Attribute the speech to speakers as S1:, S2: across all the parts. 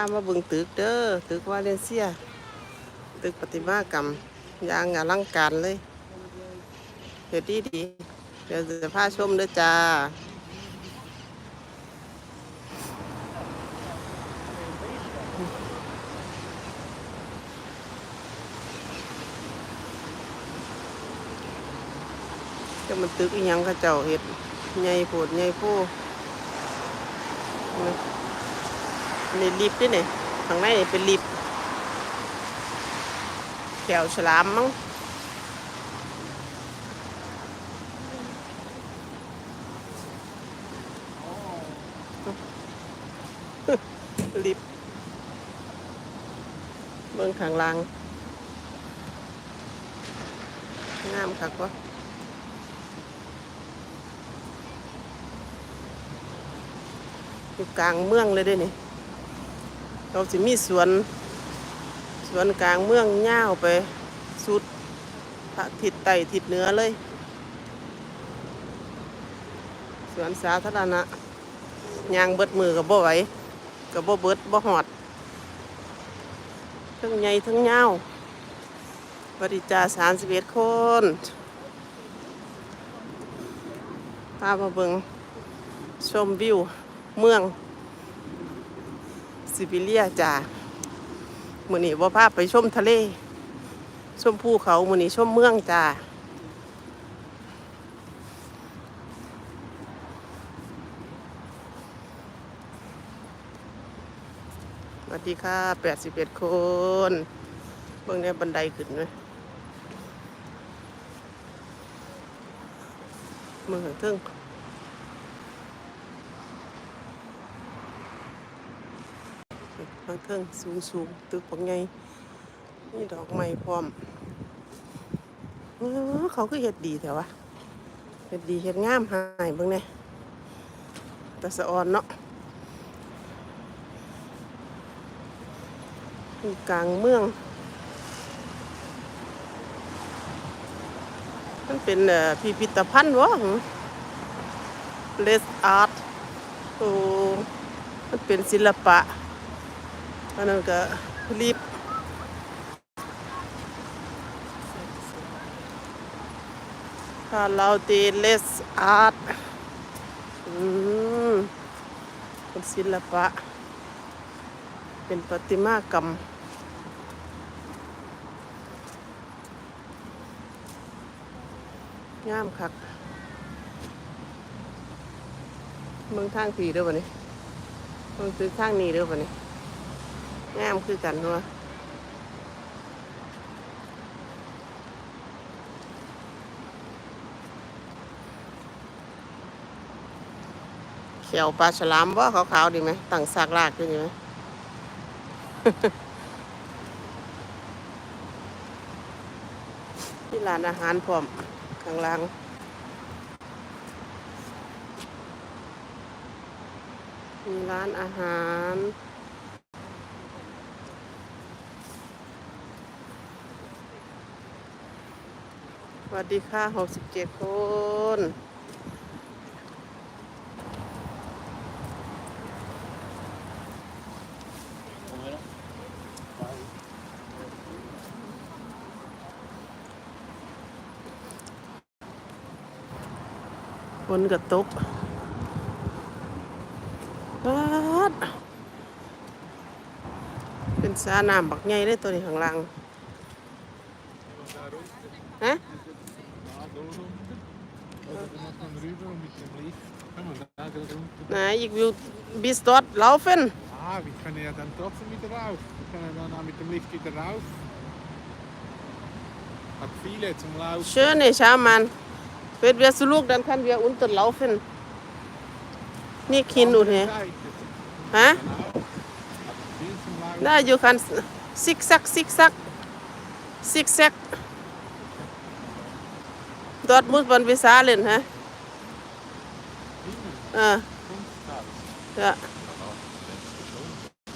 S1: ามาบึงตึกเด้อตึกวาเลนเซีย ตึกประติมากรรมอย่างอลังการเลยเดี๋ยวดีดีๆเดี๋ยวจะพาชมเด้อจ้าจะมันตึกอีหยังเขาเจ้าเห็ดใหญ่โพดใหญ่โพ นี่ลิฟต์ด้วยนี่ข้างในนี่เป็นลิฟต์แถวฉลามมั้งลิฟต์เบิ่งข้างล่างงามคักวะอยู่กลางเมืองเลยด้วยนี่ เราสิมีสวน สวนกลางเมืองยาวไป สุดพระทิศใต้ทิศเหนือเลย สวนสาธารณะยางเบิดมือกับบ่ไหวกับบ่เบิดบ่หอด ทั้งใหญ่ทั้งยาวบริจาสามสิบเอ็ดคนพามาเบิงชมวิวเมือง ซิบิเลียจ้ามือนี้ว่าพาไปชมทะเลชมภูเขามือนี้ชมเมืองจ้าสวัสดีค่ะแปดสิบเอ็ดคนเบื้องนี้บันไดขึ้นไหมเมืองเทิง บางเทิงสูงสูงตึกปังไงนี่ดอกไม้พร้อมเออเขาก็เฮ็ดดีแต่ว่าเฮ็ดดีเฮ็ดงามหายเบิ่งเนี่ยแต่สะออนเนาะกลางเมือง มันเป็นพิพิธภัณฑ์วะเลสอาร์ตโอ้มันเป็นศิลปะ อันนั้นก็รีบคาราเตเลสอาร์ตอืมเป็นศิลปะ เป็นประติมากรรมงามคักเมืองทางผีด้อวะนี่เมืองตึกทางนี้ด้อวะนี่ งามคือกันวะเขียวปลาฉลามว่าขาวๆดีไหมตั้งซากลากดีไหมที่ร้านอาหารพร้อมข้างล่างมีร้านอาหาร วัสดีค่ะหกสิบเจ็ดคนฝนกระตกปาดเป็นสาน้ำบักใหญ่เลยตัวนี้ข้างล่างฮะ
S2: rüber mit dem Lift. Da runter?
S1: Nein, ich will bis dort laufen.
S2: Ah, wir können ja dann trotzdem wieder rauf. Wir können dann auch mit dem Lift wieder rauf. Hat viele zum Laufen.
S1: Schön ist, ja, Wenn wir zurück, dann können wir unterlaufen. Nicht hin und her. Hä?
S2: Genau.
S1: Na, du kannst zickzack, zickzack, zickzack. Dort muss man bezahlen, hä? à dạ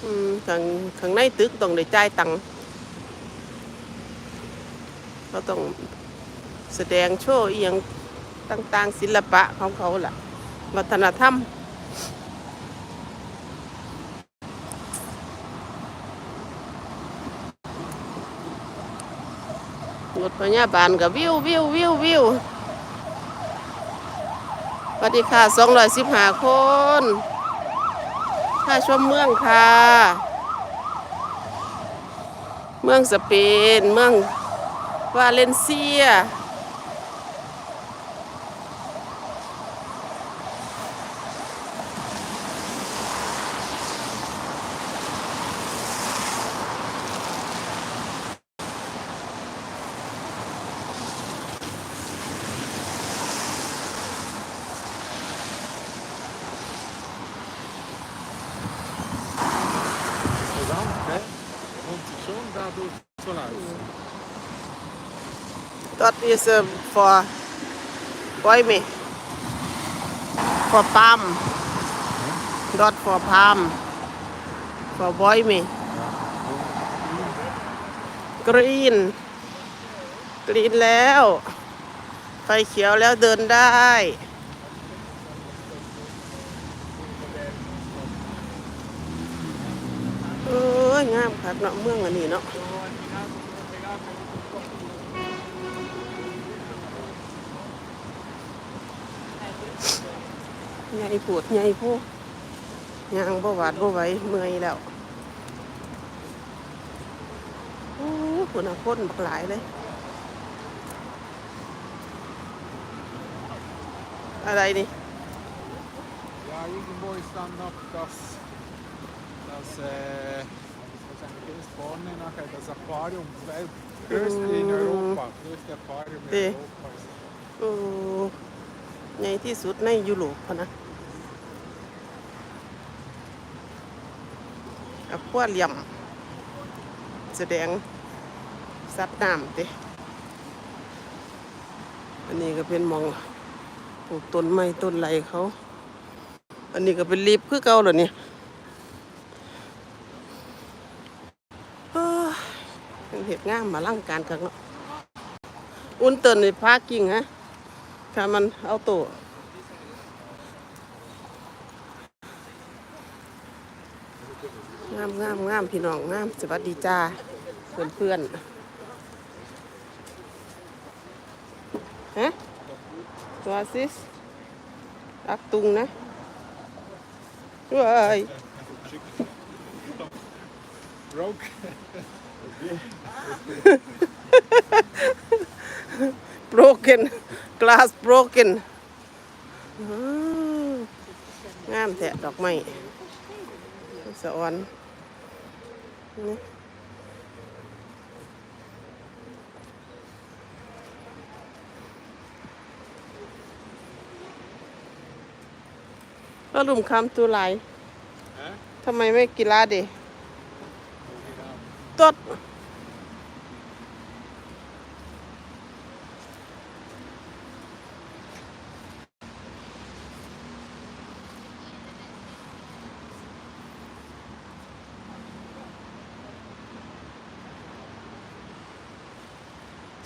S1: ừ, thằng thằng này tước tổng để trai tặng เขาต้องแสดงโชว์อียงต่างๆศิลปะของเขาล่ะ วัฒนธรรมรถพยาบาลกับวิววิววิววิว สวัสดีค่ะสองร้อยสิบห้าคนค่าชมเมืองค่ะ เมืองสเปน เมืองวาเลนเซีย
S2: Komt hij zo daardoor vanuit.
S1: That is uh, for boy me for palm not for palm for boy me green green แล้ว ไฟเขียวแล้วเดินได้ เอ้ ยงามคักเนาะเมืองอันนี้เนาะใหญ่ปวดใหญ่โพดยางบ่หวาดบ่ไหวเมื่อยแล้วโอ้คุณอาคนบักหลายเลย อะไรนี่
S2: Ja, irgendwo ist dann noch das, das äh, was sagen wir, ganz vorne nachher, das Aquarium, das Welt, größte in
S1: Mm.
S2: Europa, größte Aquarium in
S1: Die.
S2: Europa ist.
S1: โอ้ใหญ่ที่สุดในยุโรปพะนะอควาเรียม แสดงสัตว์น้ำเด้อันนี้ก็เป็นหมองปลูกต้นไม้ต้นไรเขา อันนี้ก็เป็นลีฟคือเก่าเหรอเนี่ยเอ้อ เห็ดงามมาลังการกันเนาะอุ่นเตินในพาร์กิ้งฮะถ้ามันเอาตัวงามงามงามพี่น้องงามสวัสดีจ้าเพื่อนเพื่อนฮะตัวซิสอักตุงนะด้วย
S2: Broke.
S1: Broken glass broken อืมงามแทะดอกไม้สะออนนี่แล้วลุมคำตัวไหลาย
S2: Hä?
S1: ทำไมไม่กีฬาเด ตด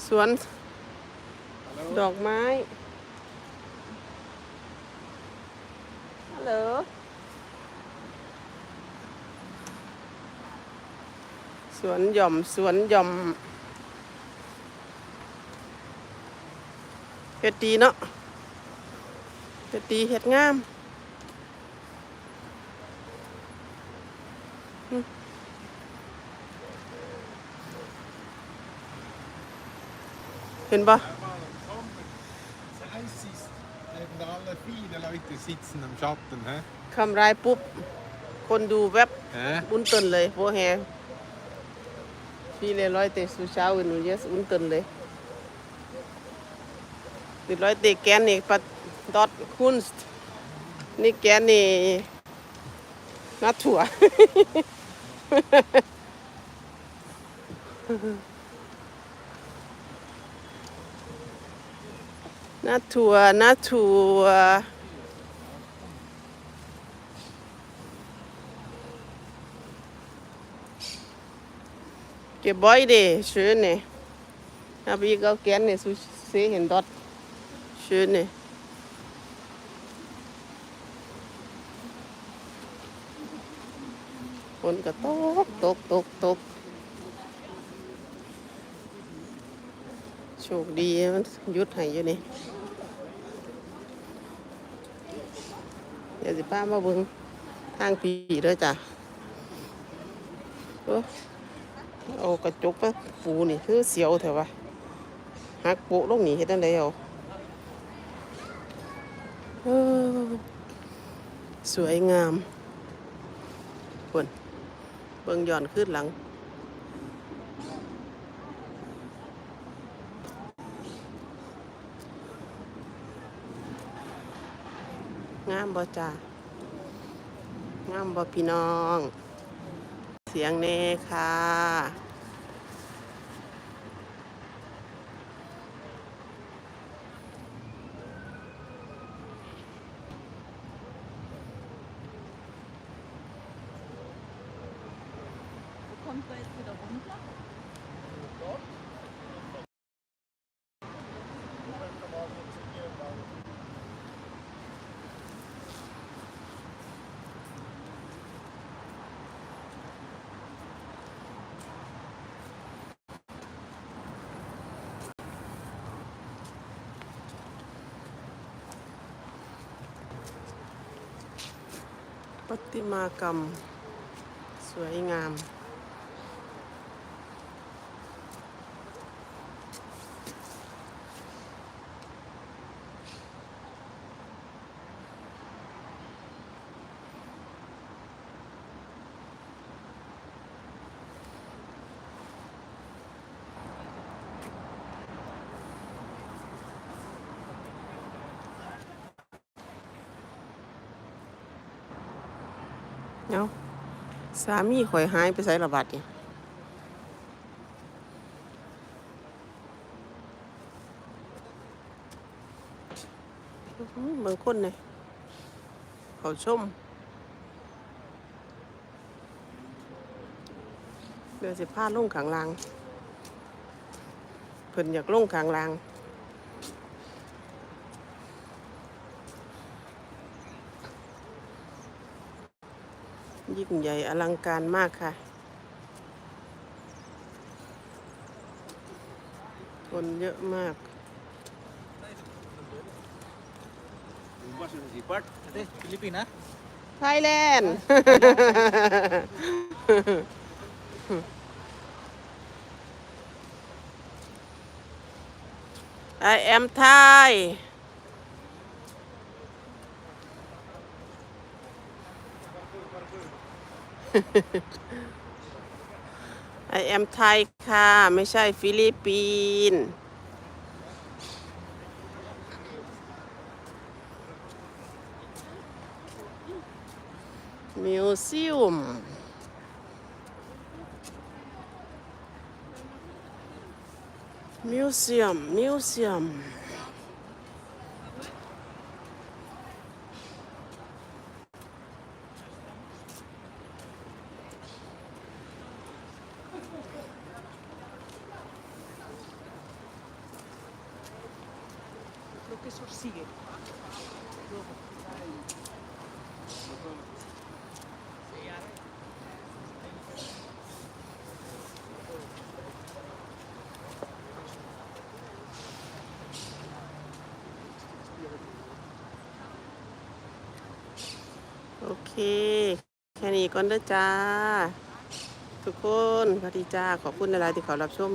S1: สวนด
S2: Hallo?
S1: อกไม้ ฮัลโหล ส วนหย่อมสวนหย่อมเฮ็ดดีเนาะเฮ็ดดีเฮ็ดงามอืมเห็นปะ
S2: Ja, mal im Sommer. Das heißt, es ist, eben alle viele Leute sitzen am Schatten. Hä?
S1: คำรายปุ๊บ คนดูแวบ
S2: Hä?
S1: unten เลยโฟแฮ viele Leute zuschauen und jetzt unten เลย Die Leute gerne pa- dort Kunst nicht gerne Natur Natur Natur Gebäude, schöne. Habe ich auch gerne so sehen dort. Schöne. Und ก็ตกตกตกตกคดีมันหยุดให้อยู่นี่เดี๋ยวสิป้ามาเบิ่งทางปีเด้อจ้ะโอ้ เอากระจกมาปูนี่คือเสียวเถอะวะหักโปะลงนี่เฮ็ดจังไดเอาเออสวยงามเพิ่นเบิ่งย้อนขึ้นหลังงามบ่จ้างามบ่พี่น้อง สียงเน่ค่ะ
S3: Wo kommt er jetzt wieder runter?
S1: ประติมากรรม สวยงาม เอาะสามีข่อยหายไปใส่ระบาดเนี่ยอื้อหืองคนเนี่ยเขาชมเดี๋ยวสิพาลงขางลางเพิ่นอยากลงขางลาง ยิ่งใหญ่อลังการมากค่ะ คนเยอะมาก
S2: Ate, Pilipina?
S1: ไทย แลนด์ I am Thai I am Thai ค่ะ ไม่ใช่ฟิลิปปินส์มิวเซียมมิวเซียมมิวเซียม เค แค่นี้ก่อนเด้อจ้า ทุกคนพอดีจ้า ขอบคุณหลายๆที่เขารับชม